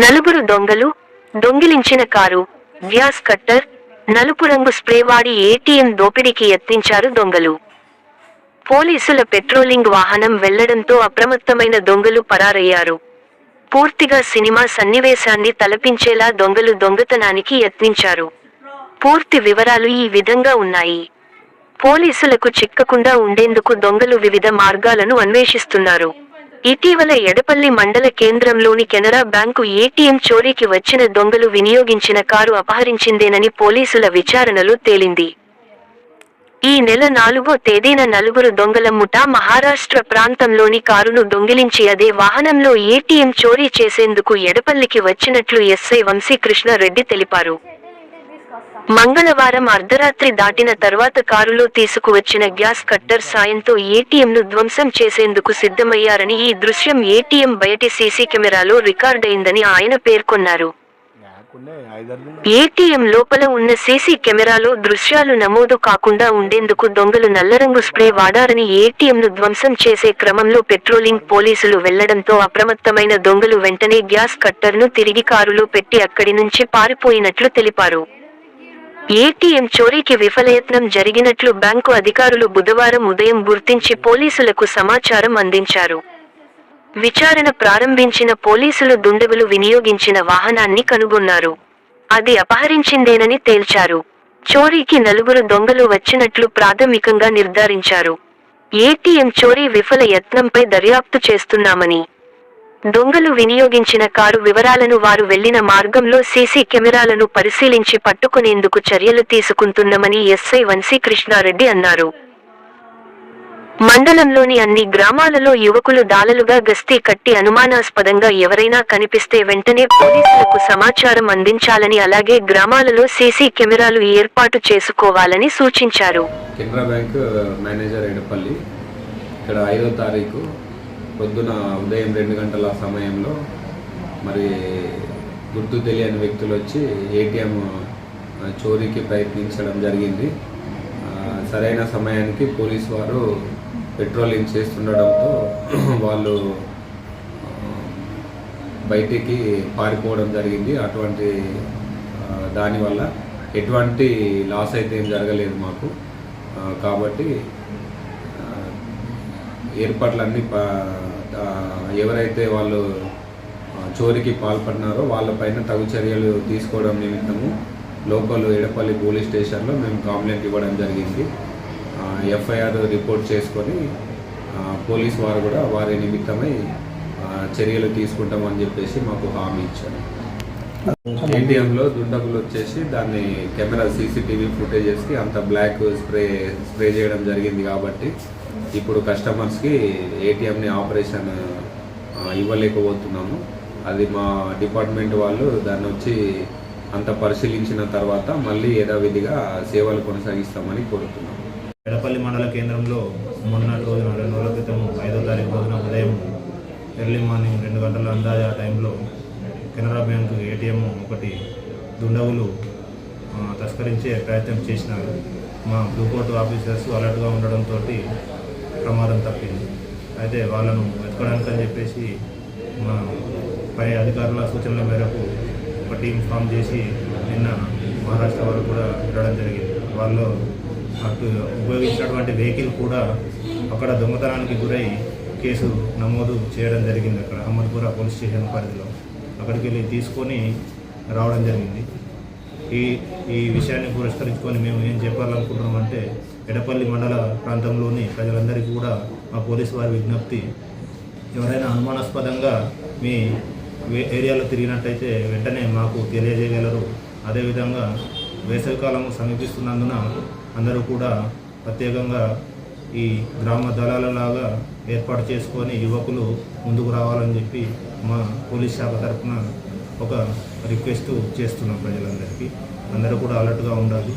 నలుగురు దొంగలు దొంగిలించిన car gas cutter నలుపు రంగు స్ప్రే వాడి ఏటీఎం దోపిడీకి యత్నించారు దొంగలు. పోలీసుల పెట్రోలింగ్ వాహనం వెళ్ళడంతో అప్రమత్తమైన దొంగలు పరారయ్యారు. పూర్తిగా సినిమా సన్నివేశాన్ని తలపించేలా దొంగలు దొంగతనానికి యత్నించారు. పూర్తి వివరాలు ఈ విధంగా ఉన్నాయి. పోలీసులకు చిక్కకుండా ఉండేందుకు దొంగలు వివిధ మార్గాలను అన్వేషిస్తున్నారు. ఇటీవల ఎడపల్లి మండల కేంద్రంలోని కెనరా బ్యాంకు ఏటీఎం చోరీకి వచ్చిన దొంగలు వినియోగించిన కారు అపహరించిందేనని పోలీసుల విచారణలో తేలింది. ఈ నెల నాలుగో తేదీన నలుగురు దొంగల ముఠా మహారాష్ట్ర ప్రాంతంలోని కారును దొంగిలించి అదే వాహనంలో ఏటీఎం చోరీ చేసేందుకు ఎడపల్లికి వచ్చినట్లు ఎస్ఐ వంశీకృష్ణారెడ్డి తెలిపారు. మంగళవారం అర్ధరాత్రి దాటిన తర్వాత కారులో తీసుకువచ్చిన గ్యాస్ కట్టర్ సాయంతో ఏటీఎంను ధ్వంసం చేసేందుకు సిద్ధమయ్యారని ఈ దృశ్యం ఏటీఎం బయటి సీసీ కెమెరాలో రికార్డైందని ఆయన పేర్కొన్నారు. ఏటీఎం లోపల ఉన్న సీసీ కెమెరాలో దృశ్యాలు నమోదు కాకుండా ఉండేందుకు దొంగలు నల్లరంగు స్ప్రే వాడారని ఏటీఎంను ధ్వంసం చేసే క్రమంలో పెట్రోలింగ్ పోలీసులు వెళ్ళడంతో అప్రమత్తమైన దొంగలు వెంటనే గ్యాస్ కట్టర్ను తిరిగి కారులో పెట్టి అక్కడి నుంచి పారిపోయినట్లు తెలిపారు. ఏటీఎం చోరీకి విఫలయత్నం జరిగినట్లు బ్యాంకు అధికారులు బుధవారం ఉదయం గుర్తించి పోలీసులకు సమాచారం అందించారు. విచారణ ప్రారంభించిన పోలీసులు దుండగులు వినియోగించిన వాహనాన్ని కనుగొన్నారు. అది అపహరించిందేనని తేల్చారు. చోరీకి నలుగురు దొంగలు వచ్చినట్లు ప్రాథమికంగా నిర్ధారించారు. ఏటీఎం చోరీ విఫల యత్నంపై దర్యాప్తు చేస్తున్నామని దొంగలు వినియోగించిన కారు వివరాలను వారు వెళ్ళిన మార్గంలో సీసీ కెమెరాలను పరిశీలించి పట్టుకునేందుకు చర్యలు తీసుకుంటున్నామని ఎస్ఐ వంశీకృష్ణారెడ్డి అన్నారు. మండలంలోని అన్ని గ్రామాలలో యువకులు దాలలుగా గస్తీ కట్టి అనుమానాస్పదంగా ఎవరైనా కనిపిస్తే వెంటనే పోలీసులకు సమాచారం అందించాలని అలాగే గ్రామాలలో సీసీ కెమెరాలు ఏర్పాటు చేసుకోవాలని సూచించారు. కెనరా బ్యాంక్ మేనేజర్ ఎడపల్లి ఇక్కడ ఐదో తారీఖు పొద్దున ఉదయం రెండు గంటల సమయంలో మరి గుర్తు తెలియని వ్యక్తులు వచ్చి ఏటీఎం చోరీకి ప్రయత్నించడం జరిగింది. సరైన సమయానికి పోలీస్ వారు పెట్రోలింగ్ చేస్తుండడంతో వాళ్ళు బయటికి పారిపోవడం జరిగింది. అటువంటి దానివల్ల ఎటువంటి లాస్ అయితే ఏం జరగలేదు మాకు. కాబట్టి ఏర్పాట్లన్నీ ఎవరైతే వాళ్ళు ఆ, చోరీకి పాల్పడినారో వాళ్ళపైన తగు చర్యలు తీసుకోవడం నిమిత్తము లోకల్ ఎడపల్లి పోలీస్ స్టేషన్లో మేము కంప్లైంట్ ఇవ్వడం జరిగింది. ఎఫ్ఐఆర్ రిపోర్ట్ చేసుకొని పోలీస్ వారు కూడా వారి నిమిత్తమై చర్యలు తీసుకుంటామని చెప్పేసి మాకు హామీ ఇచ్చారు. ఏటీఎంలో దుండగులు వచ్చేసి దాన్ని కెమెరా సీసీటీవీ ఫుటేజెస్కి అంత బ్లాక్ స్ప్రే స్ప్రే చేయడం జరిగింది కాబట్టి ఇప్పుడు కస్టమర్స్కి ఏటీఎంని ఆపరేషన్ ఇవ్వలేకపోతున్నాము. అది మా డిపార్ట్మెంట్ వాళ్ళు దాన్ని వచ్చి అంత పరిశీలించిన తర్వాత మళ్ళీ యథావిధిగా సేవలు కొనసాగిస్తామని కోరుతున్నాము. ఎడపల్లి మండల కేంద్రంలో మొన్నటి రోజున రెండు రోజుల క్రితం ఐదో తారీఖు రోజున ఉదయం ఎర్లీ మార్నింగ్ రెండు గంటల అందాజ టైంలో కెనరా బ్యాంకు ఏటీఎం ఒకటి దుండగులు తస్కరించే ప్రయత్నం చేసినారు మా బ్లూ ఆఫీసర్స్ అలర్ట్గా ఉండడంతో ప్రమాదం తప్పింది. అయితే వాళ్ళను వెతకడానికి అని చెప్పేసి మా పై అధికారుల సూచనల మేరకు ఒక టీం ఫామ్ చేసి నిన్న మహారాష్ట్ర వాళ్ళు కూడా వెళ్ళడం జరిగింది. వాళ్ళు అటు ఉపయోగించినటువంటి వెహికల్ కూడా అక్కడ దొంగతనానికి గురై కేసు నమోదు చేయడం జరిగింది అక్కడ అహ్మద్పుర పోలీస్ స్టేషన్ పరిధిలో. అక్కడికి వెళ్ళి తీసుకొని రావడం జరిగింది. ఈ ఈ విషయాన్ని పురస్కరించుకొని మేము ఏం చెప్పాలనుకుంటున్నామంటే ఎడపల్లి మండల ప్రాంతంలోని ప్రజలందరికీ కూడా మా పోలీసు వారి విజ్ఞప్తి. ఎవరైనా అనుమానాస్పదంగా మీ ఏరియాలో తిరిగినట్టయితే వెంటనే మాకు తెలియజేయగలరు. అదేవిధంగా వేసవికాలం సమీపిస్తున్నందున అందరూ కూడా ప్రత్యేకంగా ఈ గ్రామ దళాలలాగా ఏర్పాటు చేసుకొని యువకులు ముందుకు రావాలని చెప్పి మా పోలీస్ శాఖ తరఫున ఒక రిక్వెస్ట్ చేస్తున్నాం ప్రజలందరికీ. అందరూ కూడా అలర్ట్గా ఉండాలి.